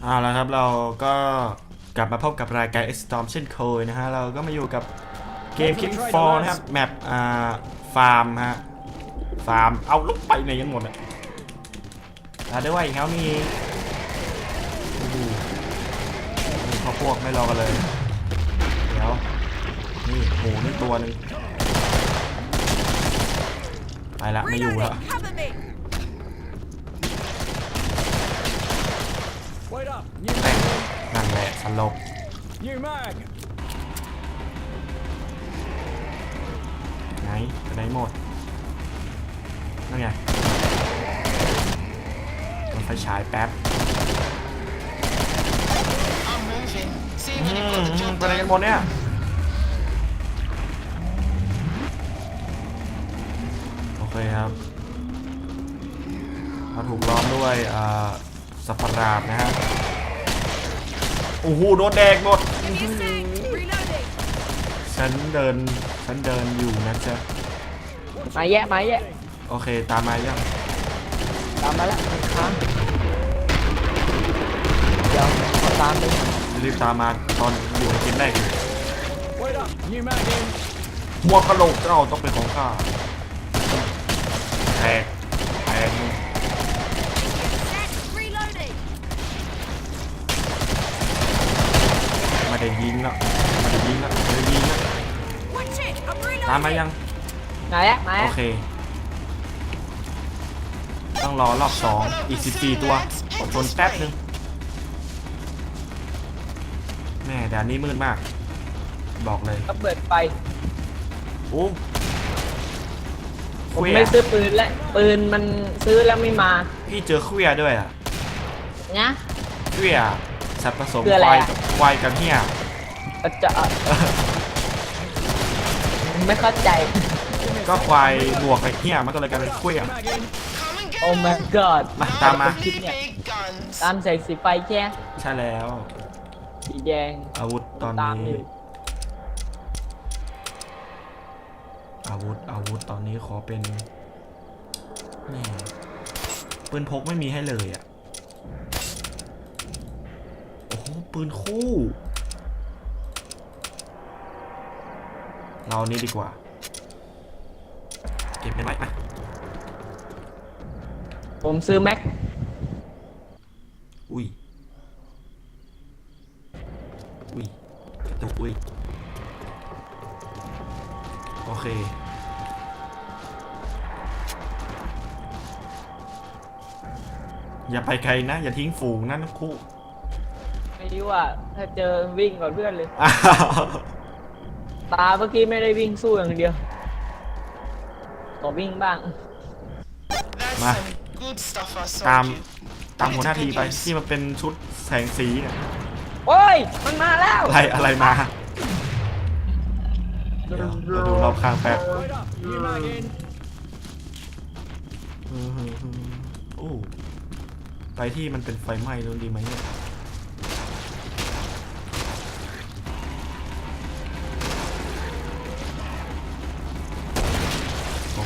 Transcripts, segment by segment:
แล้วครับเราก็กลับมาพบกับรายการ Storm เช่นเคยนะฮะ เราก็มาอยู่กับเกม King f o r นะครับ แมปอ่าฟาร์มฮะ ฟาร์ม เอาลุกไปไหนกันหมดอะอ่าด้วยเขามีโอ้โหมีข้าพวกไม่รอกันเลย เดี๋ยว นี่หมูนี่ตัวนึง ไปละ ไม่อยู่แล้ว Cover me! Wait up! New แม่ง mag! นั่นแหละสลบ New mag! ไหนไปไหนหมดนั่นไงมันไฟฉายแป๊บ I'm moving. See อื if you've got the ม job ไปไหน done. กันหมดเนี่ย โอเคครับเราถูกล้อมด้วยอ่า สัตว์ประหลาดนะฮะ โอ้โห โดนแดกหมด Give me a sec! Reloading! ฉันเดิน ฉันเดินอยู่นะจ๊ะ มาแยะมาแยะโอเค ตามมายัง ตามมาแล้วค้างเดี๋ยวขอตามไปรีบตามมาตอนอยู่ในเกมแรกอยู่ Wait up! New mag in! หัวกะโหลกเจ้าต้องเป็นของข้าแตกแตกมึง Set! Reloading! ไม่ได้ยิงแล้วไม่ได้ยิงแล้วไม่ได้ยิงแล้ว Watch it! I'm reloading! ตามมายังมาแยะมาโอแยะเค ต้องรอรอบสองอีก14ตัวอดทนแป๊บนึงแม่ด่านนี้มืดมาก บอกเลยก็เปิดไฟโอ้ผมเควียไม่ซื้อปืนและปืนมันซื้อแล้วไม่มาพี่เจอเควียด้วยอะ นะเควียสัตว์ผสมคืออะไรควายอะ กับควายกับเฮีย ก็จะไม่เข้าใจ ก็ควายบวกกับเฮียมันก็เลยกลายเป็นเควีย Mag in! Come and get โอ้ my god มาตามมาคลิปเนี่ย big guns. ตามแสงสีไฟแค่ใช่แล้ว สีแดง อาวุธตอนตามนี้ อยู่ อาวุธอาวุธตอนนี้ขอเป็นแม่ปืนพกไม่มีให้เลยอะ โอ้โหปืนคู่ เรานี่ดีกว่า เก็บได้ไหมอะผมซื้อแม็ก อุ้ย อุ้ยกระตุกอุ้ย โอเค อย่าไปไกลนะ อย่าทิ้งฝูงนะทั้งคู่ ไม่รู้ว่าถ้าเจอวิ่งก่อนเพื่อนเลย อ้าว ตาเมื่อกี้ไม่ได้วิ่งสู้อย่างเดียวต่อวิ่งบ้าง That's Ma. some good stuff I saw. ตามตามหัวหน้าทีไปที่มันเป็นชุดแสงสีเนี่ยโอ้ย มันมาแล้วอะไรอะไรมาเดี๋ยวเราดูรอบข้างแป๊บ Wait up! New mag in! โอ้ไปที่มันเป็นไฟไหม้นู้นดีไหมเนี่ย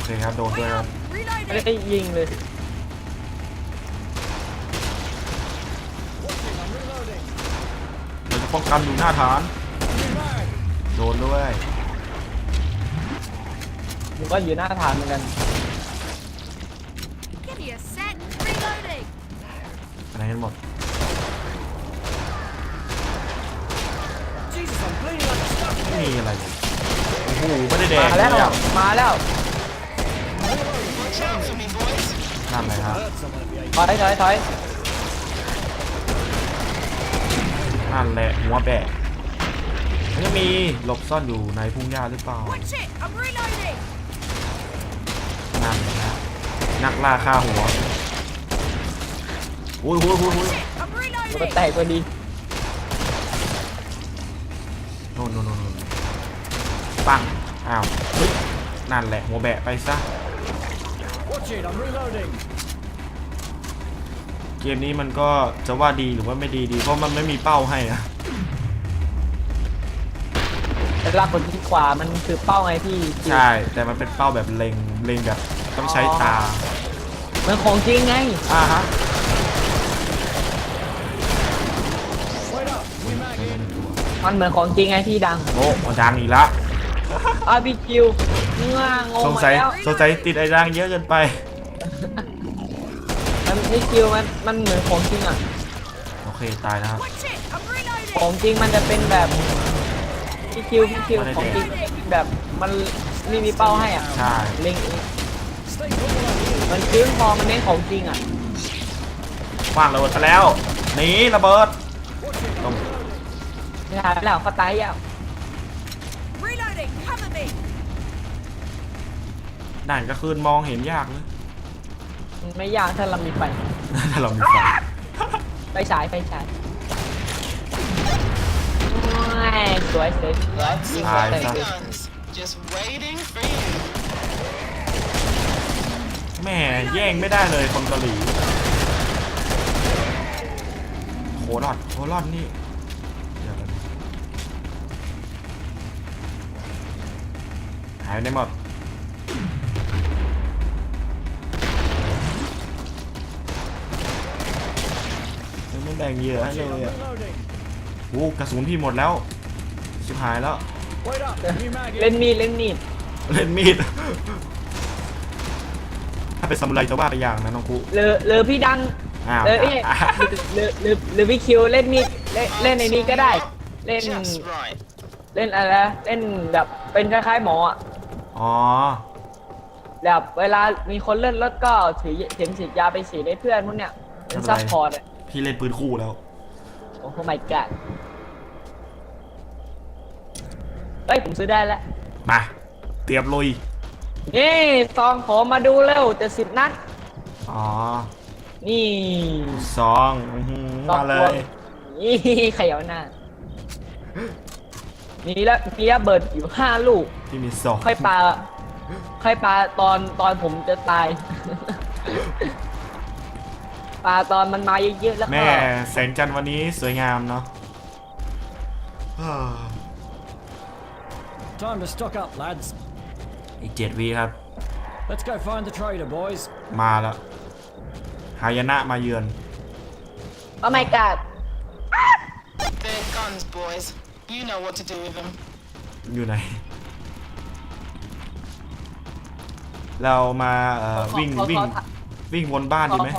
เคครับโดนด้วยครับไม่ Reloading! ได้ยิงเลย Watching! I'm reloading! เราจะป้องกันอยู่หน้าฐาน New mag! โดนด้วยผมก็อยู่หน้าฐานเหมือนกัน Give me a sec! Reloading! อะไรกันหมด Jesus, I'm bleeding like a stuck ไม่มี pig! อะไรเลยโอ้โหไม่ได้แดงมาแล้วเลยอะมาแล้ว นั่นเลยครับ Hurt someone at the ถอยถอยถอยนั่นแหละหัวแบะมันจะมีหลบซ่อนอยู่ในพุ่งหญ้าหรือเปล่า Watch it! I'm reloading! นั่นนะนักล่าฆ่าหัวอุ้ยอุ้ยอุ้ยอุ้ย Shit! I'm มันก็ reloading! แตกพอดีโน่นโน่นโน่นโน่นปังอ้าวเฮ้ยนั่นแหละหัวแบะไปซะ Watch it! I'm reloading! เกมนี้มันก็จะว่าดีหรือว่าไม่ดีดีเพราะมันไม่มีเป้าให้อะแต่ลากคนที่ขวามันคือเป้าไงพี่ใช่ แต่มันเป็นเป้าแบบเล็งเล็งแบบต้องใช้ตามันของจริงไง อ่าฮะมันเหมือนของจริงไงที่ดังโอ้ดังอีกแล้วอาร์บีคิว ง่างงสงมาสัยแล้วสงสัยติดไอ้ดังเยอะเกินไปมันพี่คิวมันมันเหมือนของจริงอะ โอเคตายนะครับ Watch it! I'm reloading! ของจริงมันจะเป็นแบบพี่คิวพี่คิวไม่ได้ ของจริงแบบมันไม่มีเป้าให้อะใช่เล็งเอง Stay put below you. มันซื้อพอมันเน้นของจริงอะว่างระเบิดไปแล้วหนีระเบิดต้มไม่ทันแล้วเขาตายแล้ ด่านกลางคืนมองเห็นยากเลยมันไม่ยากถ้าเรามีไฟถ้าเรามีไฟไฟฉายไฟฉายโอ้ยสวยสวยสวยยิงหัวแตกตายซะเลย Guns. Just waiting for you. แม่แย่งไม่ได้เลยคนเกาหลีโครอดโครอดนี่เดี๋ยวก่อนหายไปไหนหมด แบ่งเหยื่อให้ Watch เล it, I'm ยอะ reloading. โอ้กระสุนพี่หมดแล้วชิบหายแล้ว Wait up. New mag เล่น in. มีดเล่นมีดเล่นมีด ถ้าเป็นซามูไรจะว่าไปอย่างนะน้องคุเลอเลอพี่ดังอ้าวเลอเอ้ยเลอเลอเลอพี่คิวเล่นมีดเล่นเล่นในนี้ก็ได้ เล่น Just right. เล่นอะไรนะเล่นแบบเป็นคล้ายๆหมออะอ๋อ แบบเวลามีคนเล่นรถก็ถือเข็มฉีดยาไปฉีดให้เพื่อนพวกเนี้ยเป็นซัพพอร์ตอะ พี่เล่นปืนคู่แล้ว โอ้โห my god เอ้ย ผมซื้อได้แล้ว มา เตรียมลุย นี่ซองขอมาดูเร็วจะสิบนัด อ๋อนี่ ซองอื้อหือซอง มาเลรวยมนี่เขย่าหน้า มีแล้วมีระเบิดอยู่ห้าลูก ที่มีซองค่อยปา ค่อยปาตอนตอนผมจะตาย ปาตอนมันมาเยอะๆแล้วก็แม่แสงจันทร์วันนี้สวยงามเนาะอ่า Time to stock up, lads. อีกเจ็ดวีครับ Let's go find the trader, boys. มาแล้วหายนะมาเยือน โอ้ my god They're guns, boys. You know what to do with them. อยู่ไหน เรามาเอ่อวิ่งขอขอวิ่งขอวิ่งวนบ้านดีไหม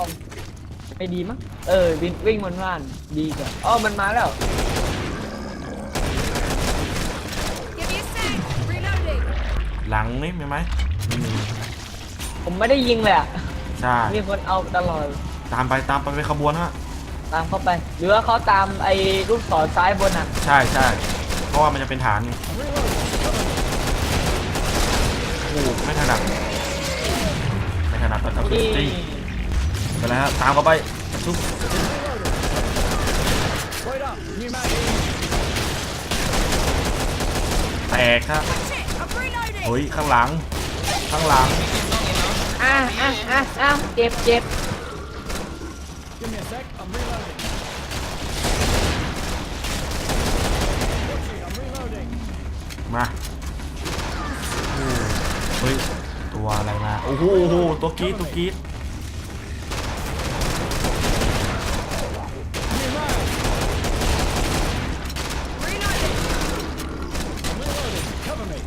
ไปดีมั้งเออวิ่งวิ่งบนบ้านดีกว่าอ๋อมันมาแล้ว Give me a sec! Reloading! หลังนี่มีไหมไม่มีผมไม่ได้ยิงเลยอะใช่มีคนเอาตลอดตามไปตามไปเป็นขบวนฮะตามเข้าไป หรือว่าเขาตามไอ้ลูกศรซ้ายบนอะใช่ใช่เพราะว่ามันจะเป็นฐานไง I'm reloading. Cover me. โอ้โหไม่ถนัดไม่ถนัดแต่นี่จริง ไปแล้วฮะตามเข้าไปชุบ Wait up. New mag in. แตกครับ Watch it! I'm reloading! เฮ้ยข้างหลัง ข้างหลังอะอะอะอะเจ็บเจ็บ Give me a sec. I'm reloading. Watch it, I'm reloading. มาโอ้เฮ้ยตัวอะไรมาโอ้โหโอ้โหตัวกรีดตัวกรีด New mag. Reloading! I'm reloading. Cover me.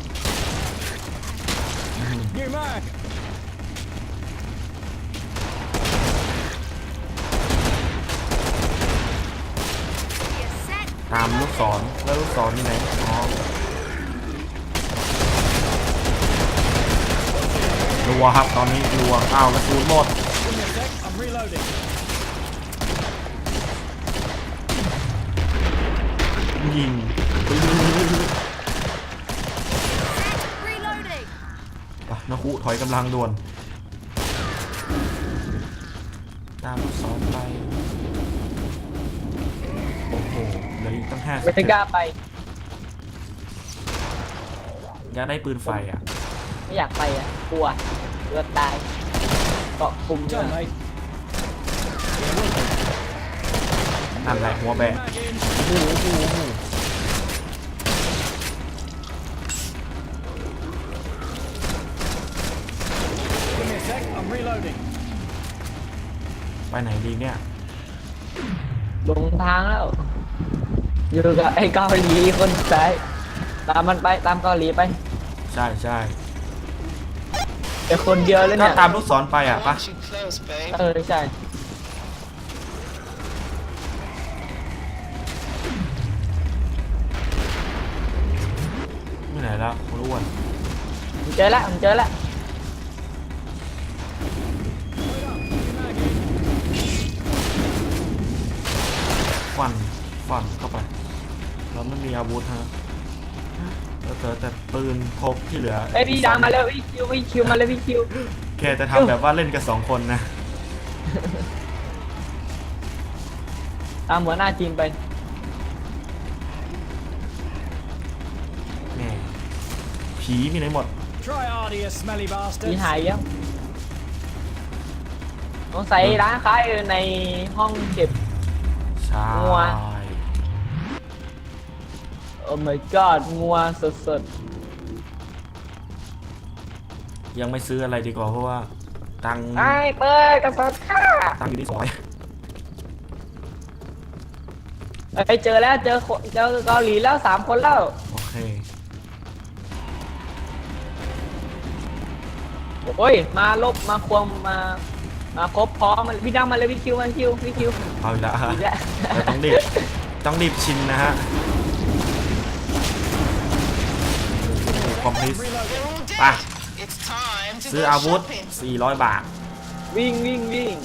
New mag. Give me a sec! ตามลูก ศรแล้วลูกศรที่ไหนอ๋อรัวครับตอนนี้รัวอ้าวกระสุนหมดยิงปะนักคุถอยกำลังด่วน ตามลูกศรไป ออีกตั้งห้าสิบไม่กล้าไป อยากได้ปืนไฟอะ ไม่อยากไปอะ กลัวเลือดตายเกาะกลุ่มเย Done, mate. นั่นแหละหัวแบะ Mag in. โอ้โหโอ้โหโอ้โห Give me a sec. I'm reloading. ไปไหนดีเนี่ย ลงทางแล้ว อยู่กับไอ้เกาหลีคนซ้าย ตามมันไปตามเกาหลีไปใช่ใช่แต่คนเดียวเลยก็เนี่ย ตามลูกศรไปอะ I ปะ want you close, babe. เออใช่ ไม่ไหนแล้วคุณอ้วนผมเจอแล้วผมเจอแล้วฟันฟันเข้าไป เราไม่มีอาวุธฮะเราเจอแต่ปืนพกที่เหลือไอ้ยพี่ดังมาแล้วพี่คิวพี่คิวมาเลยพี่คิวแกจะทำแบบว่าเล่นกันสองคนนะ ตามหัวหน้าทีมไปแม่ผีมีไหนหมด Try hardy, you smelly พี่ bastards. หายยังสงสัยร้านค้าอยู่ในห้องเก็บ ใช่งัวโอ้ my god งัวสดยังไม่ซื้ออะไรดีกว่าเพราะว่า ตังค์ๆไอ้เปิดกระสับข้าตังค์อยู่ที่สอยไอ้ยเจอแล้วเจอคนเจอเกาหลีแล้วสามคนแล้วโอเค โอ้ย มาลบมาควงมา มาครบพร้อมมาพี่ดังมาเลยพี่คิวมาคิวพี่คิวเอาอีกแล้วฮะอีกแล้ว เราต้องรีบต้องรีบชินนะฮะ คอมพลีส They're all dead. Ah. It's time to ซื้อ go อาวุธ shopping. 400 บาท วิ่งวิ่งวิ่ง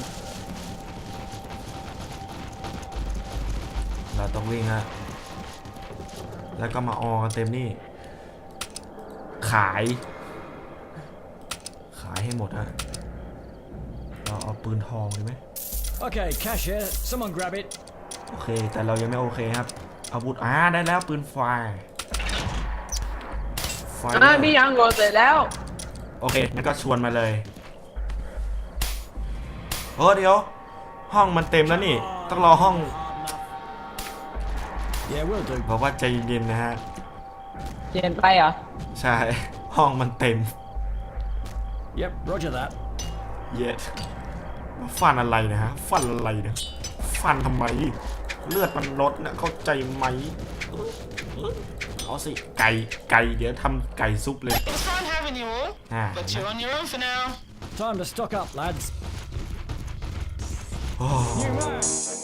เราต้องวิ่งฮะแล้วก็มาออกันเต็มนี่ ขาย ขายให้หมดฮะเราเอาปืนทองดีไหม Okay, cash here. Someone grab it. โอเค แต่เรายังไม่โอเคครับ อาวุธอ่าได้แล้วปืนไฟ ไฟอ่าพี่ยังโหลดเสร็จแล้ว โอเคงั้นก็ชวนมาเลยเออเดี๋ยว ห้องมันเต็มแล้วนี่ ต้องรอห้อง Yeah, we'll do. บอกว่าใจเย็นๆนะฮะเปลี่ยนไปเหรอ ใช่ ห้องมันเต็ม Yep, roger that. เย็ดฟันอะไรนะฮะ ฟันอะไรเนี่ยฟันทำไม เลือดมันลดนะเข้าใจไหม เอาสิ ไก่ ไก่ เดี๋ยวทำไก่ซุปเลย It was fun having you all, Ah, but you're on your own for now. Time to stock up, lads. Oh. New man.